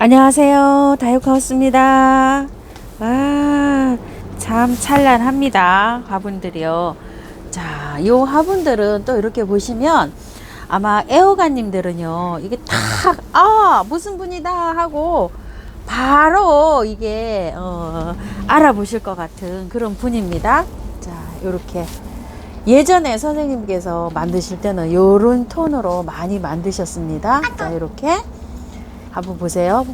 안녕하세요. 다육하우스입니다. 와, 참 찬란합니다. 화분들이요. 자, 요 화분들은 또 이렇게 보시면 아마 애호가님들은요, 이게 탁, 아, 무슨 분이다 하고 바로 이게, 어, 알아보실 것 같은 그런 분입니다. 자, 요렇게. 예전에 선생님께서 만드실 때는 요런 톤으로 많이 만드셨습니다. 자, 이렇게. 한번 보세요.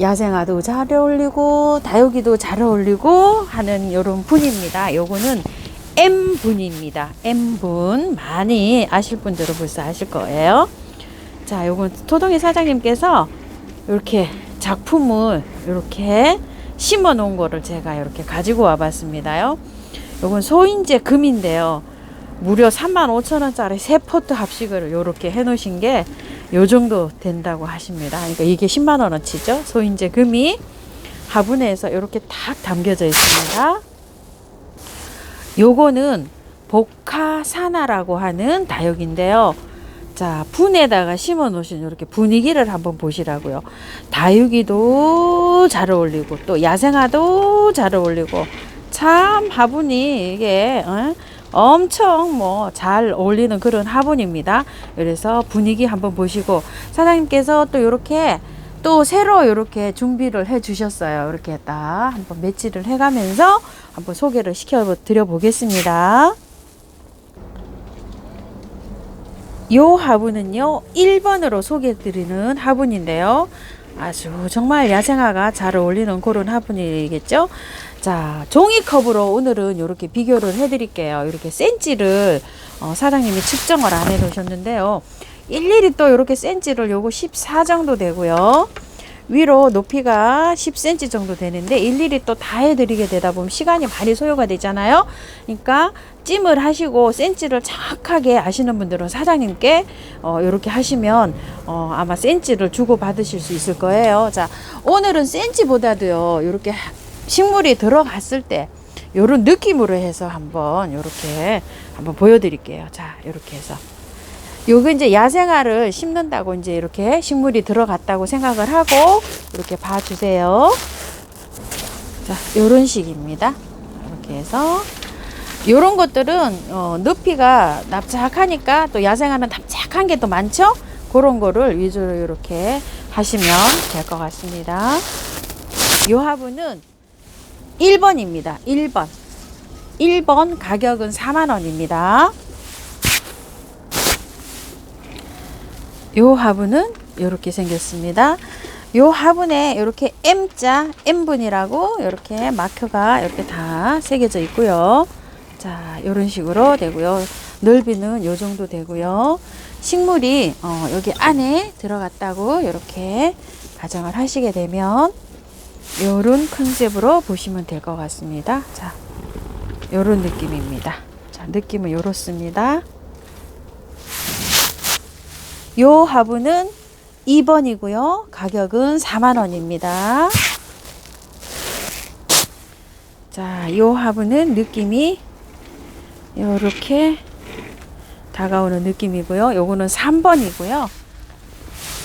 야생화도 잘 어울리고 다육이도 잘 어울리고 하는 요런 분입니다. 요거는 M 분입니다. M 분 많이 아실 분들은 벌써 아실 거예요. 자, 요건 토동이 사장님께서 이렇게 작품을 이렇게 심어 놓은 거를 제가 이렇게 가지고 와 봤습니다요. 요건 소인제 금인데요. 무려 35,000원짜리 세 포트 합식을 이렇게 해 놓으신 게 요 정도 된다고 하십니다. 그러니까 이게 10만 원어치죠. 소인제 금이 화분에서 이렇게 탁 담겨져 있습니다. 요거는 복화사나라고 하는 다육인데요. 자, 분에다가 심어 놓으신 이렇게 분위기를 한번 보시라고요. 다육이도 잘 어울리고 또 야생화도 잘 어울리고 참 화분이 이게 어? 엄청 뭐 잘 어울리는 그런 화분입니다. 그래서 분위기 한번 보시고 사장님께서 또 이렇게 또 새로 이렇게 준비를 해 주셨어요. 이렇게 딱 한번 매치를 해 가면서 한번 소개를 시켜 드려 보겠습니다. 요 화분은요 1번으로 소개해 드리는 화분인데요. 아주 정말 야생화가 잘 어울리는 그런 화분이겠죠. 자, 종이컵으로 오늘은 이렇게 비교를 해드릴게요. 이렇게 센치를 어, 사장님이 측정을 안 해놓으셨는데요. 일일이 또 이렇게 센치를 요거 14 정도 되고요. 위로 높이가 10cm 정도 되는데 일일이 또 다 해드리게 되다 보면 시간이 많이 소요가 되잖아요. 그러니까 찜을 하시고 센치를 정확하게 아시는 분들은 사장님께 어, 이렇게 하시면 어, 아마 센치를 주고 받으실 수 있을 거예요. 자, 오늘은 센치보다도요 이렇게 식물이 들어갔을 때 요런 느낌으로 해서 한번 요렇게 한번 보여드릴게요. 자, 요렇게 해서. 요거 이제 야생화를 심는다고 이제 이렇게 식물이 들어갔다고 생각을 하고 이렇게 봐주세요. 자, 요런 식입니다. 이렇게 해서 요런 것들은 어, 높이가 납작하니까 또 야생화는 납작한 게 또 많죠? 그런 거를 위주로 이렇게 하시면 될 것 같습니다. 요 화분은 1번입니다. 1번. 1번 가격은 4만원입니다. 요 화분은 이렇게 생겼습니다. 요 화분에 이렇게 M자, M분이라고 이렇게 마크가 이렇게 다 새겨져 있고요. 자, 이런 식으로 되고요. 넓이는 요 정도 되고요. 식물이 어, 여기 안에 들어갔다고 이렇게 가정을 하시게 되면 요런 컨셉으로 보시면 될 것 같습니다. 자, 요런 느낌입니다. 자, 느낌은 요렇습니다. 요 화분은 2번이고요. 가격은 4만원입니다. 자, 요 화분은 느낌이 요렇게 다가오는 느낌이고요. 요거는 3번이고요.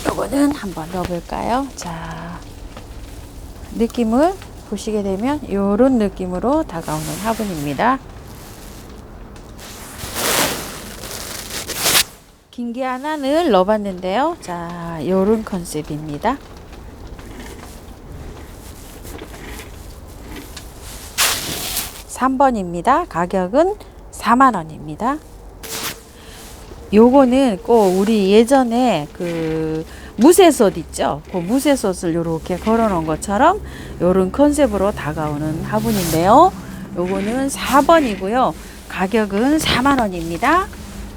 요거는 한번 넣어볼까요? 자, 느낌을 보시게 되면 요런 느낌으로 다가오는 화분입니다. 긴 게 하나는 넣어봤는데요. 자, 요런 컨셉입니다. (3번입니다) 가격은 (4만원입니다) 요거는 꼭 우리 예전에 그 무쇠솥 있죠? 그 무쇠솥을 이렇게 걸어 놓은 것처럼 요런 컨셉으로 다가오는 화분인데요. 요거는 4번이고요. 가격은 4만 원입니다.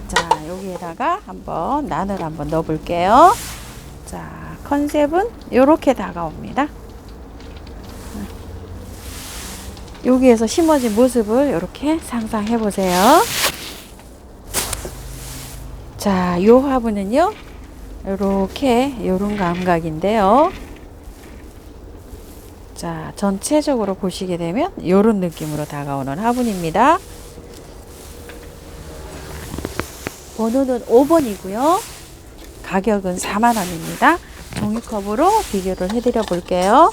자, 여기에다가 한번 난을 한번 넣어 볼게요. 자, 컨셉은 이렇게 다가옵니다. 여기에서 심어진 모습을 이렇게 상상해 보세요. 자, 요 화분은요. 이렇게 요런 감각인데요. 자, 전체적으로 보시게 되면 요런 느낌으로 다가오는 화분입니다. 번호는 5번이고요. 가격은 4만원입니다. 종이컵으로 비교를 해드려 볼게요.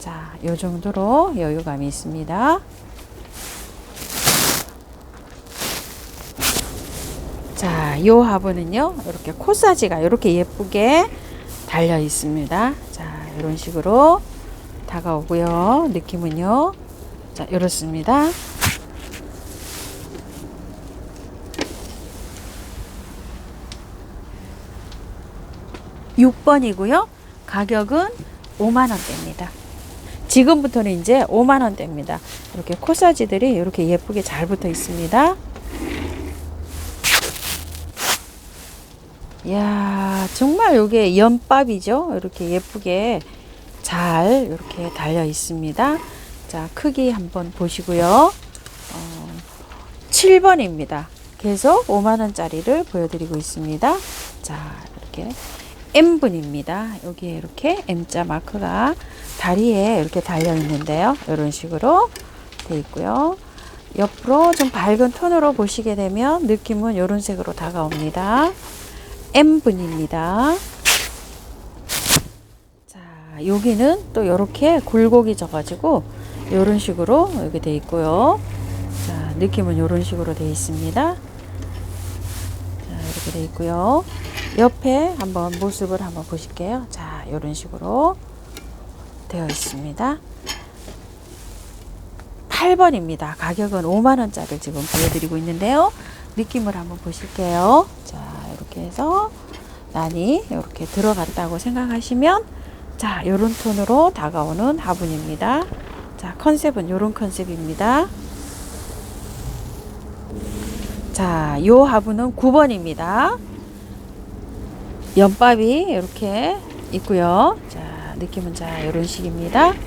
자, 요 정도로 여유감이 있습니다. 자, 요 화분은요, 이렇게 코사지가 이렇게 예쁘게 달려 있습니다. 자, 이런 식으로 다가오고요. 느낌은요, 자, 이렇습니다. 6번이고요. 가격은 5만 원대입니다. 지금부터는 이제 5만 원대입니다. 이렇게 코사지들이 이렇게 예쁘게 잘 붙어 있습니다. 이야, 정말 이게 연밥이죠. 이렇게 예쁘게 잘 이렇게 달려 있습니다. 자, 크기 한번 보시고요. 어, 7번입니다. 계속 5만 원짜리를 보여드리고 있습니다. 자, 이렇게 M분입니다. 여기에 이렇게 M자 마크가 다리에 이렇게 달려 있는데요. 이런 식으로 돼 있고요. 옆으로 좀 밝은 톤으로 보시게 되면 느낌은 이런 색으로 다가옵니다. M분입니다. 자, 여기는 또 이렇게 굴곡이 져가지고 이런 식으로 여기 돼 있고요. 자, 느낌은 이런 식으로 돼 있습니다. 자, 이렇게 돼 있고요. 옆에 한번 모습을 한번 보실게요. 자, 이런 식으로 되어 있습니다. 8번입니다. 가격은 5만원짜리를 지금 보여드리고 있는데요. 느낌을 한번 보실게요. 자, 이렇게 해서 난이 이렇게 들어갔다고 생각하시면 자, 이런 톤으로 다가오는 화분입니다. 자, 컨셉은 이런 컨셉입니다. 자, 요 화분은 9번입니다. 연밥이 이렇게 있고요. 자, 느낌은 자, 이런 식입니다. 자,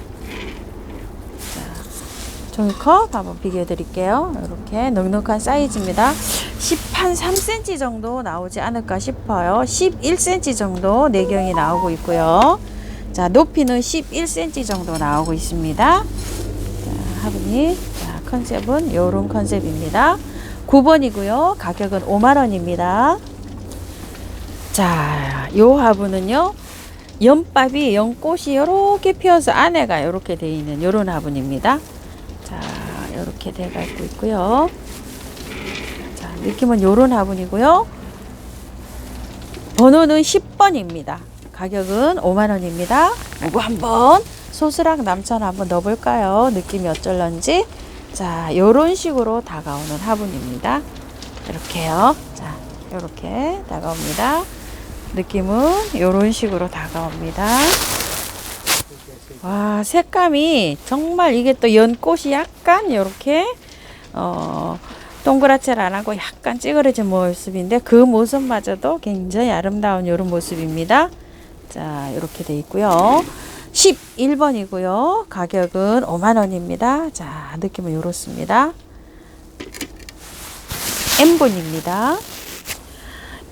종이컵 한번 비교해 드릴게요. 이렇게 넉넉한 사이즈입니다. 10한 3cm 정도 나오지 않을까 싶어요. 11cm 정도 내경이 나오고 있고요. 자, 높이는 11cm 정도 나오고 있습니다. 자, 화분이 자, 컨셉은 이런 컨셉입니다. 9번이고요. 가격은 5만 원입니다. 자, 요 화분은요. 연밥이 연꽃이 이렇게 피어서 안에가 이렇게 되어 있는 이런 화분입니다. 자, 이렇게 돼가 있고 있고요. 자, 느낌은 요런 화분이고요. 번호는 10번입니다. 가격은 5만 원입니다. 이거 한번 소스랑 남천 한번 넣어볼까요? 느낌이 어쩔런지. 자, 요런 식으로 다가오는 화분입니다. 이렇게요. 자, 이렇게 다가옵니다. 느낌은 이런 식으로 다가옵니다. 와 색감이 정말 이게 또 연꽃이 약간 이렇게 어 동그랗지를 안 하고 약간 찌그러진 모습인데 그 모습마저도 굉장히 아름다운 이런 모습입니다. 자 이렇게 돼 있고요. 11번이고요. 가격은 5만 원입니다. 자 느낌은 이렇습니다. M분입니다.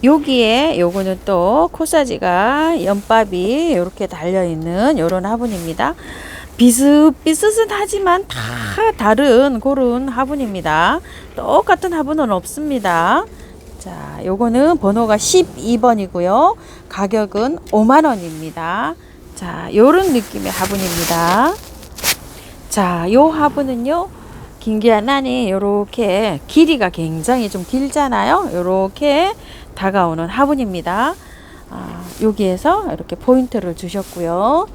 여기에 요거는 또 코사지가 연밥이 이렇게 달려 있는 요런 화분입니다. 비슷비슷하지만 다 다른 그런 화분입니다. 똑같은 화분은 없습니다. 자, 요거는 번호가 12번이고요. 가격은 5만 원입니다. 자, 요런 느낌의 화분입니다. 자, 요 화분은요. 긴기한 안이 요렇게 길이가 굉장히 좀 길잖아요. 요렇게 다가오는 화분입니다. 아, 여기에서 이렇게 포인트를 주셨고요.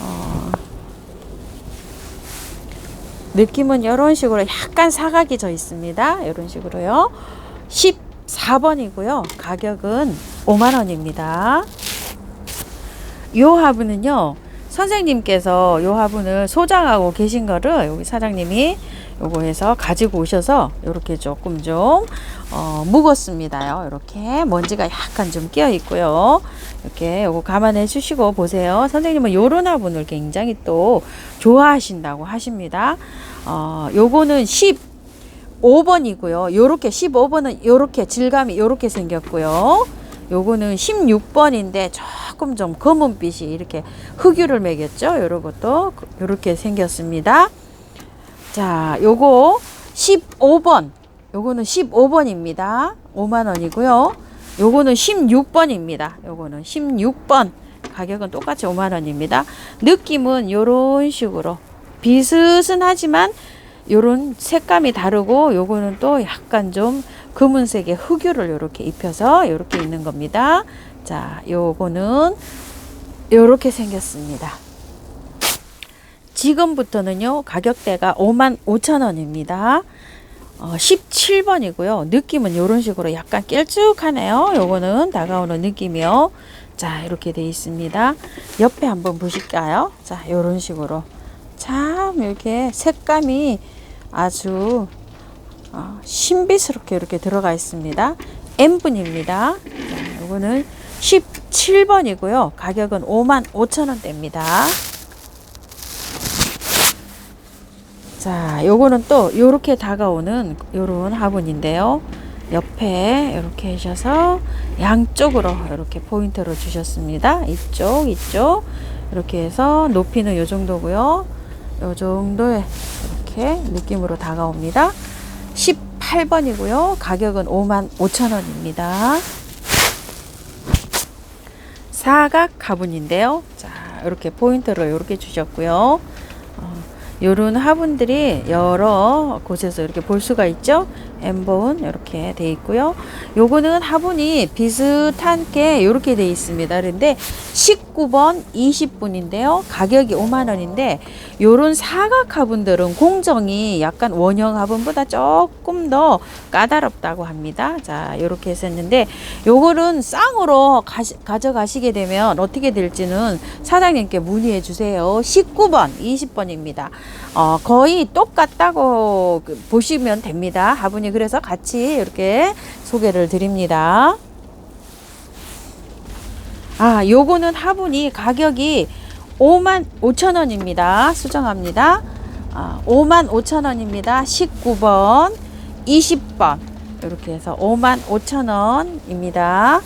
어, 느낌은 이런 식으로 약간 사각이 져 있습니다. 이런 식으로요. 14번이고요. 가격은 5만 원입니다. 요 화분은요. 선생님께서 요 화분을 소장하고 계신 거를 여기 사장님이 요거 해서 가지고 오셔서 이렇게 조금 좀 어, 묵었습니다요. 이렇게 먼지가 약간 좀 끼어 있고요. 이렇게 요거 감안해 주시고 보세요. 선생님은 요런 화분을 굉장히 또 좋아하신다고 하십니다. 어, 요거는 15번이고요. 요렇게 15번은 요렇게 질감이 요렇게 생겼고요. 요거는 16번인데 조금 좀 검은빛이 이렇게 흑유를 매겼죠. 요런 것도 요렇게 생겼습니다. 자, 요거 15번. 요거는 15번입니다. 5만 원이고요. 요거는 16번입니다. 요거는 16번. 가격은 똑같이 5만 원입니다. 느낌은 요런 식으로 비슷은 하지만 요런 색감이 다르고 요거는 또 약간 좀 검은색의 흑유를 요렇게 입혀서 요렇게 있는 겁니다. 자, 요거는 요렇게 생겼습니다. 지금부터는요, 가격대가 5만 5천 원입니다. 어, 17번이고요. 느낌은 이런 식으로 약간 길쭉하네요. 요거는 다가오는 느낌이요. 자, 이렇게 돼 있습니다. 옆에 한번 보실까요? 자, 요런 식으로. 참, 이렇게 색감이 아주 어, 신비스럽게 이렇게 들어가 있습니다. N분입니다. 자, 요거는 17번이고요. 가격은 5만 5천 원대입니다. 자, 요거는 또 요렇게 다가오는 요런 화분인데요. 옆에 이렇게 하셔서 양쪽으로 이렇게 포인트를 주셨습니다. 이쪽, 이쪽. 이렇게 해서 높이는 요 정도고요. 요 정도의 이렇게 느낌으로 다가옵니다. 18번이고요. 가격은 5만 5천 원입니다. 사각 화분인데요. 자, 이렇게 포인트를 이렇게 주셨고요. 요런 화분들이 여러 곳에서 이렇게 볼 수가 있죠. 엠본 이렇게 돼 있고요. 요거는 화분이 비슷한 게 이렇게 돼 있습니다. 그런데 19번 20분인데요. 가격이 5만 원인데 요런 사각 화분들은 공정이 약간 원형 화분보다 조금 더 까다롭다고 합니다. 자, 요렇게 했었는데 요거는 쌍으로 가시, 가져가시게 되면 어떻게 될지는 사장님께 문의해 주세요. 19번 20번입니다. 어, 거의 똑같다고 그 보시면 됩니다. 화분이 그래서 같이 이렇게 소개를 드립니다. 아, 요거는 화분이 가격이 5만 5천 원입니다. 수정합니다. 아, 5만 5천 원입니다. 19번, 20번. 이렇게 해서 5만 5천 원입니다.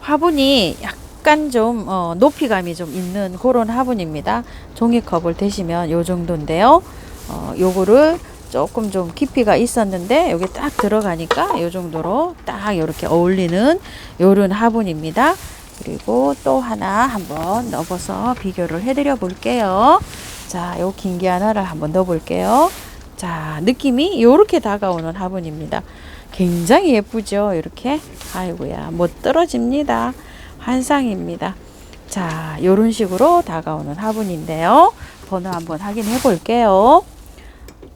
화분이 약간 좀 어, 높이감이 좀 있는 그런 화분입니다. 종이컵을 대시면 요 정도인데요. 어, 요거를 조금 좀 깊이가 있었는데 여기 딱 들어가니까 요 정도로 딱 이렇게 어울리는 요런 화분입니다. 그리고 또 하나 한번 넣어서 비교를 해드려 볼게요. 자, 요 긴 게 하나를 한번 넣어 볼게요. 자, 느낌이 요렇게 다가오는 화분입니다. 굉장히 예쁘죠? 이렇게. 아이고야, 못 떨어집니다. 한상입니다. 자, 요런 식으로 다가오는 화분인데요. 번호 한번 확인해 볼게요.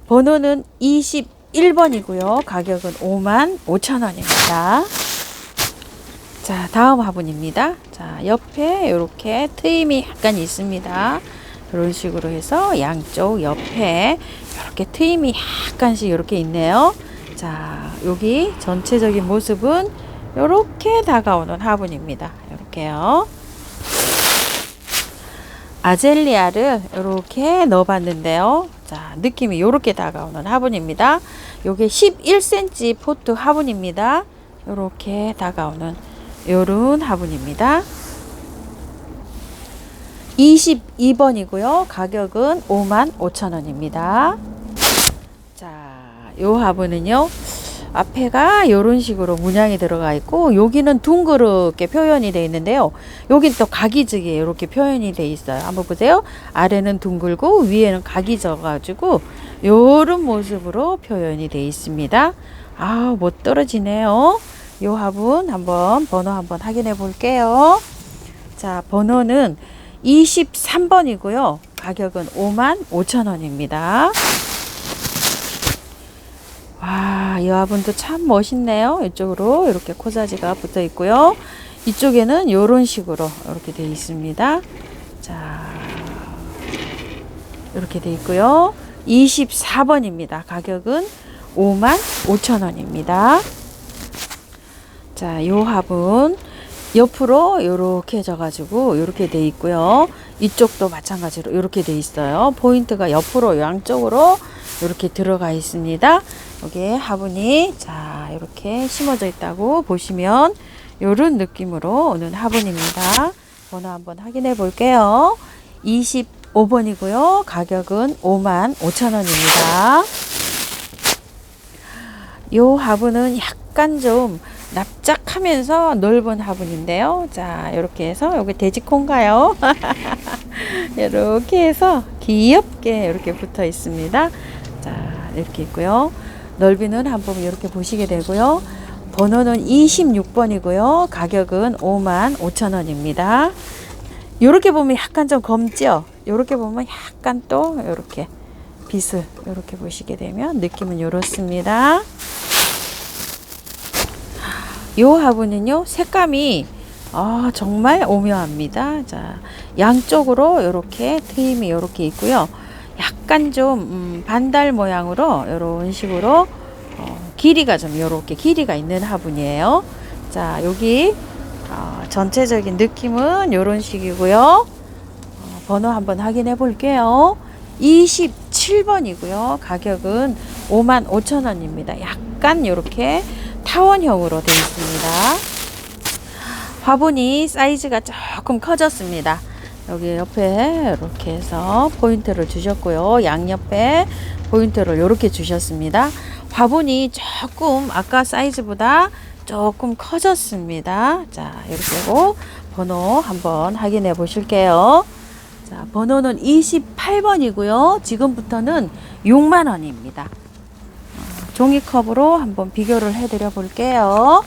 번호는 21번이고요. 가격은 5만 5천 원입니다. 자, 다음 화분입니다. 자, 옆에 이렇게 트임이 약간 있습니다. 이런 식으로 해서 양쪽 옆에 이렇게 트임이 약간씩 이렇게 있네요. 자, 여기 전체적인 모습은 이렇게 다가오는 화분입니다. 이렇게요. 아젤리아를 이렇게 넣어봤는데요. 자, 느낌이 이렇게 다가오는 화분입니다. 요게 11cm 포트 화분입니다. 이렇게 다가오는 요런 화분입니다. 22번이고요. 가격은 5만 5천 원입니다. 자, 요 화분은요. 앞에가 이런 식으로 문양이 들어가 있고 여기는 둥그렇게 표현이 되어 있는데요. 여긴 또 각이지게 이렇게 표현이 되어 있어요. 한번 보세요. 아래는 둥글고 위에는 각이 져가지고 이런 모습으로 표현이 되어 있습니다. 아, 못 떨어지네요. 요 화분 한번 번호 한번 확인해 볼게요. 자, 번호는 23번이고요. 가격은 5만 5천 원입니다. 와, 이 화분도 참 멋있네요. 이쪽으로 이렇게 코사지가 붙어 있고요. 이쪽에는 이런 식으로 이렇게 되어 있습니다. 자, 이렇게 되어 있고요. 24번입니다. 가격은 5만 5천 원입니다. 자, 요 화분 옆으로 이렇게 져가지고 이렇게 돼 있고요. 이쪽도 마찬가지로 이렇게 돼 있어요. 포인트가 옆으로 양쪽으로 이렇게 들어가 있습니다. 여기에 화분이 자 이렇게 심어져 있다고 보시면 이런 느낌으로 오는 화분입니다. 번호 한번 확인해 볼게요. 25번이고요. 가격은 5만 5천 원입니다. 요 화분은 약간 좀 납작하면서 넓은 화분인데요. 자, 이렇게 해서 여기 돼지콘가요? 이렇게 해서 귀엽게 이렇게 붙어 있습니다. 자, 이렇게 있고요. 넓이는 한번 이렇게 보시게 되고요. 번호는 26번이고요. 가격은 5만 5천 원입니다. 이렇게 보면 약간 좀 검죠? 이렇게 보면 약간 또 이렇게 빛을 이렇게 보시게 되면 느낌은 이렇습니다. 요 화분은요 색감이 아 정말 오묘합니다. 자 양쪽으로 이렇게 트임이 이렇게 있고요. 약간 좀 음, 반달 모양으로 이런 식으로 어, 길이가 좀 이렇게 길이가 있는 화분이에요. 자 여기 어, 전체적인 느낌은 이런 식이고요. 어, 번호 한번 확인해 볼게요. 27번이고요. 가격은 5만 5천 원입니다. 약간 이렇게 타원형으로 되어 있습니다. 화분이 사이즈가 조금 커졌습니다. 여기 옆에 이렇게 해서 포인트를 주셨고요. 양옆에 포인트를 이렇게 주셨습니다. 화분이 조금 아까 사이즈보다 조금 커졌습니다. 자, 이렇게 하고 번호 한번 확인해 보실게요. 자, 번호는 28번이고요. 지금부터는 6만 원입니다. 어, 종이컵으로 한번 비교를 해 드려 볼게요.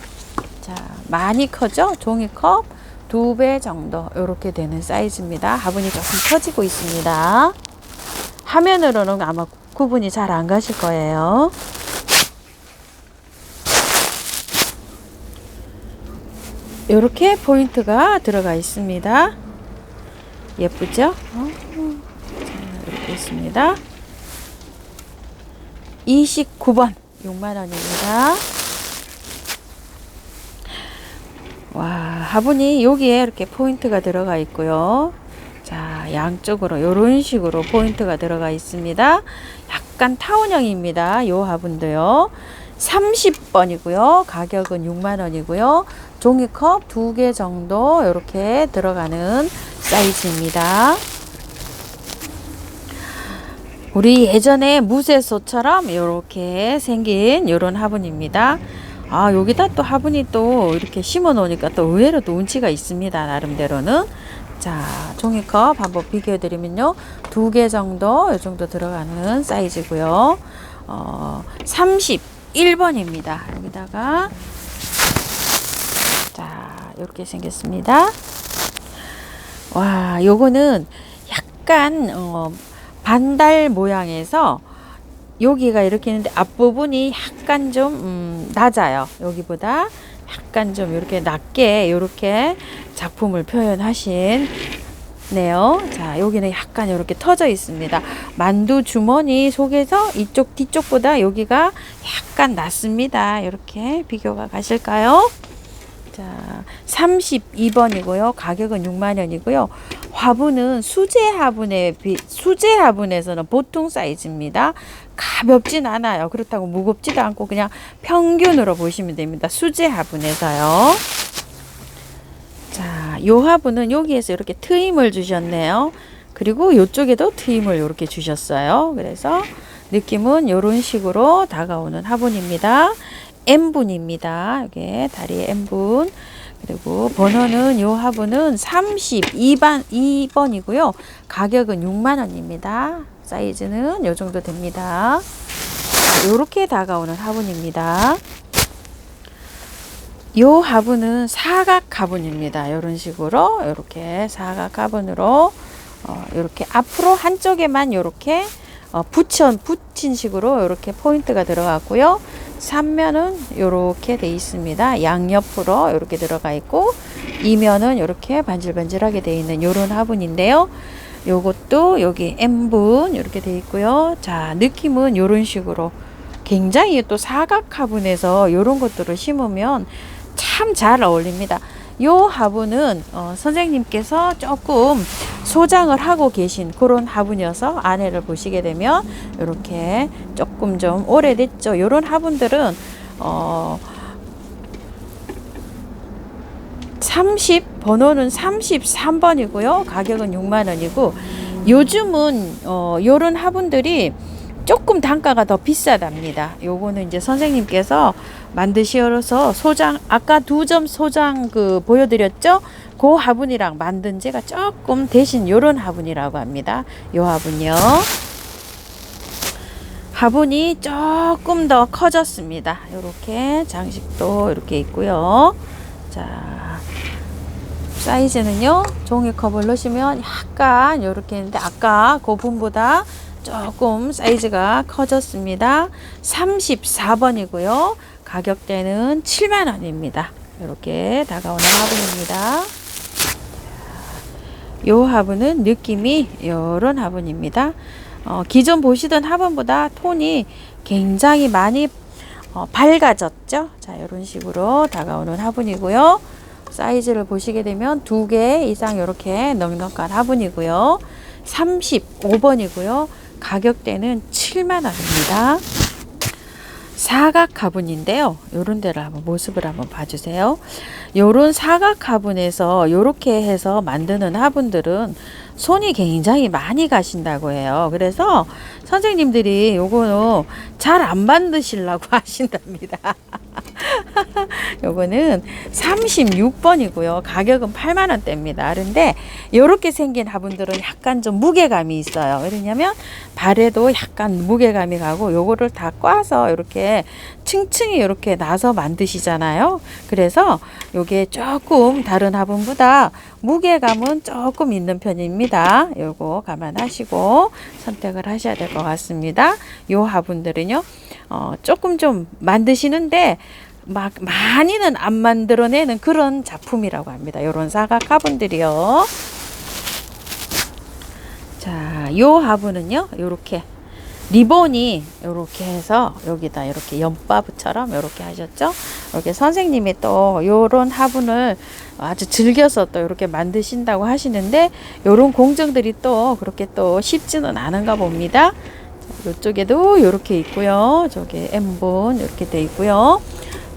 자, 많이 커죠? 종이컵 두 배 정도 이렇게 되는 사이즈입니다. 화분이 조금 커지고 있습니다. 화면으로는 아마 구분이 잘 안 가실 거예요. 이렇게 포인트가 들어가 있습니다. 예쁘죠? 어, 자, 이렇게 있습니다. 29번 6만 원입니다. 와, 화분이 여기에 이렇게 포인트가 들어가 있고요. 자, 양쪽으로 이런 식으로 포인트가 들어가 있습니다. 약간 타원형입니다. 요 화분도요. 30번이고요. 가격은 6만 원이고요. 종이컵 두 개 정도 이렇게 들어가는 사이즈입니다. 우리 예전에 무쇠소처럼 이렇게 생긴 이런 화분입니다. 아 여기다 또 화분이 또 이렇게 심어 놓으니까 또 의외로 또 운치가 있습니다. 나름대로는 자 종이컵 한번 비교해 드리면요 두 개 정도 이 정도 들어가는 사이즈고요. 어 31번입니다. 여기다가 자 이렇게 생겼습니다. 와 요거는 약간 어, 반달 모양에서 여기가 이렇게 있는데 앞부분이 약간 좀 음, 낮아요. 여기보다 약간 좀 이렇게 낮게 이렇게 작품을 표현하신 네요. 자, 여기는 약간 이렇게 터져 있습니다. 만두 주머니 속에서 이쪽 뒤쪽보다 여기가 약간 낮습니다. 이렇게 비교가 가실까요? 자, 32번이고요. 가격은 6만 원이고요. 화분은 수제 화분에 비, 수제 화분에서는 보통 사이즈입니다. 가볍진 않아요. 그렇다고 무겁지도 않고 그냥 평균으로 보시면 됩니다. 수제 화분에서요. 자, 요 화분은 여기에서 이렇게 트임을 주셨네요. 그리고 이쪽에도 트임을 이렇게 주셨어요. 그래서 느낌은 이런 식으로 다가오는 화분입니다. N분입니다. 이게 다리에 N분. 그리고 번호는 요 화분은 32번 2번이고요. 가격은 6만 원입니다. 사이즈는 요 정도 됩니다. 이렇게 다가오는 화분입니다. 요 화분은 사각 화분입니다. 이런 식으로 이렇게 사각 화분으로 어, 이렇게 앞으로 한쪽에만 이렇게 어, 붙여 붙인 식으로 이렇게 포인트가 들어갔고요. 삼면은 이렇게 돼 있습니다. 양옆으로 이렇게 들어가 있고 이면은 이렇게 반질반질하게 돼 있는 이런 화분인데요. 요것도 여기 M분 이렇게 돼 있고요. 자 느낌은 이런 식으로 굉장히 또 사각 화분에서 이런 것들을 심으면 참 잘 어울립니다. 요 화분은 어, 선생님께서 조금 소장을 하고 계신 그런 화분이어서 안에를 보시게 되면 이렇게 조금 좀 오래됐죠. 이런 화분들은 어, 30 번호는 33번이고요. 가격은 6만 원이고 요즘은 어, 요런 화분들이 조금 단가가 더 비싸답니다. 요거는 이제 선생님께서 만드시어서 소장 아까 두 점 소장 그 보여드렸죠? 그 화분이랑 만든 제가 조금 대신 요런 화분이라고 합니다. 요 화분요. 화분이 조금 더 커졌습니다. 이렇게 장식도 이렇게 있고요. 자, 사이즈는요. 종이컵을 넣으시면 약간 이렇게 있는데 아까 그 분보다 조금 사이즈가 커졌습니다. 34번이고요. 가격대는 7만 원입니다. 이렇게 다가오는 화분입니다. 요 화분은 느낌이 요런 화분입니다. 어, 기존 보시던 화분보다 톤이 굉장히 많이 어, 밝아졌죠. 자, 이런 식으로 다가오는 화분이고요. 사이즈를 보시게 되면 두 개 이상 이렇게 넉넉한 화분이고요. 35번이고요. 가격대는 7만 원입니다. 사각 화분인데요. 요런 데를 한번 모습을 한번 봐주세요. 요런 사각 화분에서 요렇게 해서 만드는 화분들은 손이 굉장히 많이 가신다고 해요. 그래서 선생님들이 요거는 잘 안 만드시려고 하신답니다. 요거는 36번이고요. 가격은 8만 원대입니다. 그런데 요렇게 생긴 화분들은 약간 좀 무게감이 있어요. 왜냐면 발에도 약간 무게감이 가고 요거를 다 꽈서 이렇게 층층이 이렇게 나서 만드시잖아요. 그래서 요게 조금 다른 화분보다 무게감은 조금 있는 편입니다. 요거 감안하시고 선택을 하셔야 될 것 같습니다. 요 화분들은요, 어, 조금 좀 만드시는데 막 많이는 안 만들어내는 그런 작품이라고 합니다. 요런 사각 화분들이요. 자, 요 화분은요, 요렇게 리본이 이렇게 해서 여기다 이렇게 연바브처럼 이렇게 하셨죠. 이렇게 선생님이 또 요런 화분을 아주 즐겨서 또 이렇게 만드신다고 하시는데 요런 공정들이 또 그렇게 또 쉽지는 않은가 봅니다. 이쪽에도 이렇게 있고요. 저기 M본 이렇게 돼 있고요.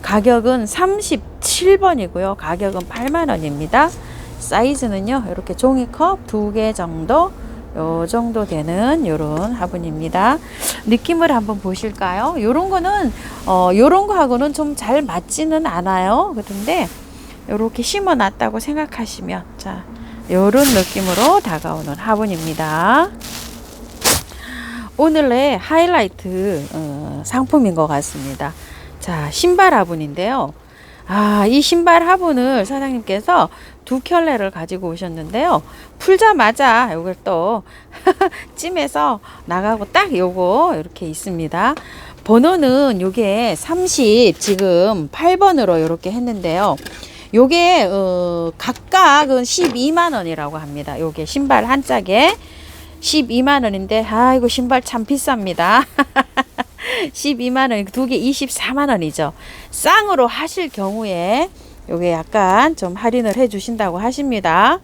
가격은 37번이고요. 가격은 8만 원입니다. 사이즈는요. 이렇게 종이컵 두 개 정도 요 정도 되는 요런 화분입니다. 느낌을 한번 보실까요? 요런 거는 어 요런 거하고는 좀 잘 맞지는 않아요. 그런데 요렇게 심어 놨다고 생각하시면 자 요런 느낌으로 다가오는 화분입니다. 오늘의 하이라이트 어, 상품인 것 같습니다. 자 신발 화분인데요. 아, 이 신발 화분을 사장님께서 두 켤레를 가지고 오셨는데요. 풀자마자 이걸 또 찜해서 나가고 딱 요거 이렇게 있습니다. 번호는 요게 30 지금 8번으로 이렇게 했는데요. 요게 어, 각각은 12만 원이라고 합니다. 요게 신발 한 짝에 12만 원인데 아이고 신발 참 비쌉니다. 12만 원, 두 개 24만 원이죠. 쌍으로 하실 경우에 요게 약간 좀 할인을 해 주신다고 하십니다.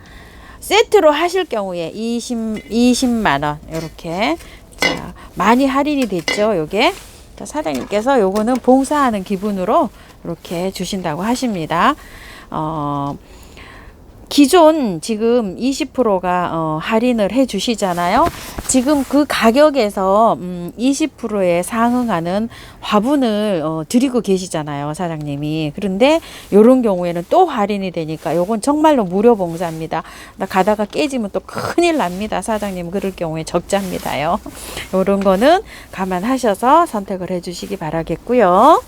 세트로 하실 경우에 20, 20만 원 이렇게 자, 많이 할인이 됐죠. 요게 자, 사장님께서 요거는 봉사하는 기분으로 이렇게 주신다고 하십니다. 어, 기존 지금 20%가 어, 할인을 해 주시잖아요. 지금 그 가격에서 음, 20%에 상응하는 화분을 어, 드리고 계시잖아요, 사장님이. 그런데 요런 경우에는 또 할인이 되니까 요건 정말로 무료 봉사입니다. 나 가다가 깨지면 또 큰일 납니다, 사장님. 그럴 경우에 적자입니다요. 요런 거는 감안하셔서 선택을 해 주시기 바라겠고요.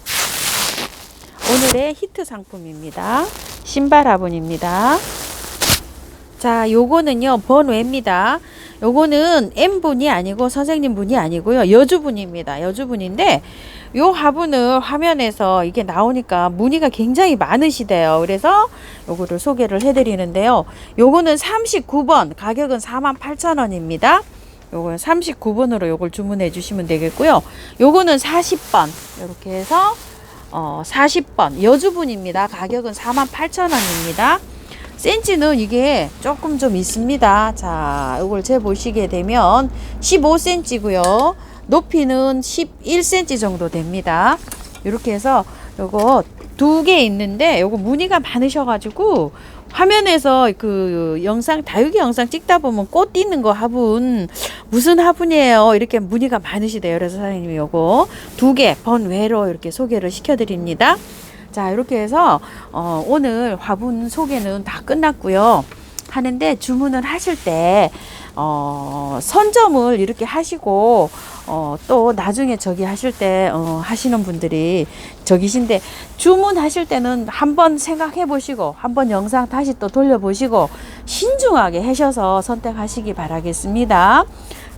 오늘의 히트 상품입니다. 신발 화분입니다. 자, 요거는요, 번외입니다. 요거는 M분이 아니고 선생님 분이 아니고요. 여주분입니다. 여주분인데 요 화분을 화면에서 이게 나오니까 문의가 굉장히 많으시대요. 그래서 요거를 소개를 해 드리는데요. 요거는 39번, 가격은 48,000원입니다. 요거는 39번으로 요걸 주문해 주시면 되겠고요. 요거는 40번. 이렇게 해서 어, 40번 여주분입니다. 가격은 48,000원입니다. 센치는 이게 조금 좀 있습니다. 자, 이걸 재보시게 되면 15cm고요. 높이는 11cm 정도 됩니다. 이렇게 해서 요거 두 개 있는데 요거 무늬가 많으셔가지고 화면에서 그 영상 다육이 영상 찍다 보면 꽃 띄는 거 화분 무슨 화분이에요 이렇게 문의가 많으시대요 그래서 사장님이 요거 두 개 번외로 이렇게 소개를 시켜드립니다 자 이렇게 해서 어, 오늘 화분 소개는 다 끝났고요 하는데 주문을 하실 때 어, 선점을 이렇게 하시고 어, 또 나중에 저기 하실 때 어, 하시는 분들이 저기신데 주문하실 때는 한번 생각해 보시고 한번 영상 다시 또 돌려보시고 신중하게 하셔서 선택하시기 바라겠습니다.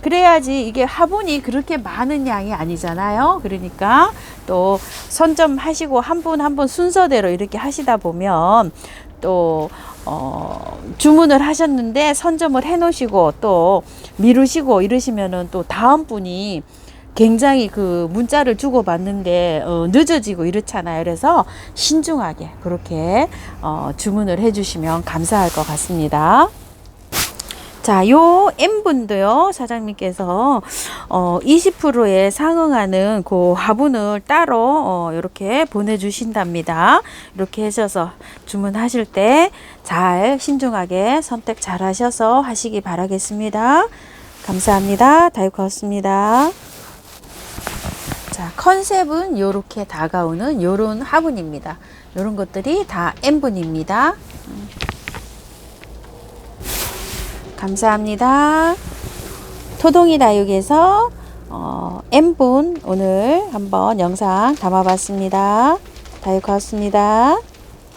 그래야지 이게 화분이 그렇게 많은 양이 아니잖아요. 그러니까 또 선점하시고 한 분 한 분 순서대로 이렇게 하시다 보면 또 어, 주문을 하셨는데 선점을 해 놓으시고 또 미루시고 이러시면은 또 다음 분이 굉장히 그 문자를 주고 받는데 어, 늦어지고 이렇잖아요. 그래서 신중하게 그렇게 어, 주문을 해 주시면 감사할 것 같습니다. 자, 요 M분도요, 사장님께서, 어, 20%에 상응하는 그 화분을 따로, 어, 이렇게 보내주신답니다. 이렇게 하셔서 주문하실 때 잘 신중하게 선택 잘 하셔서 하시기 바라겠습니다. 감사합니다. 다이코였습니다. 자, 컨셉은 요렇게 다가오는 요런 화분입니다. 요런 것들이 다 M분입니다. 감사합니다. 토동이 다육에서 어, M분 오늘 한번 영상 담아봤습니다. 다육하였습니다.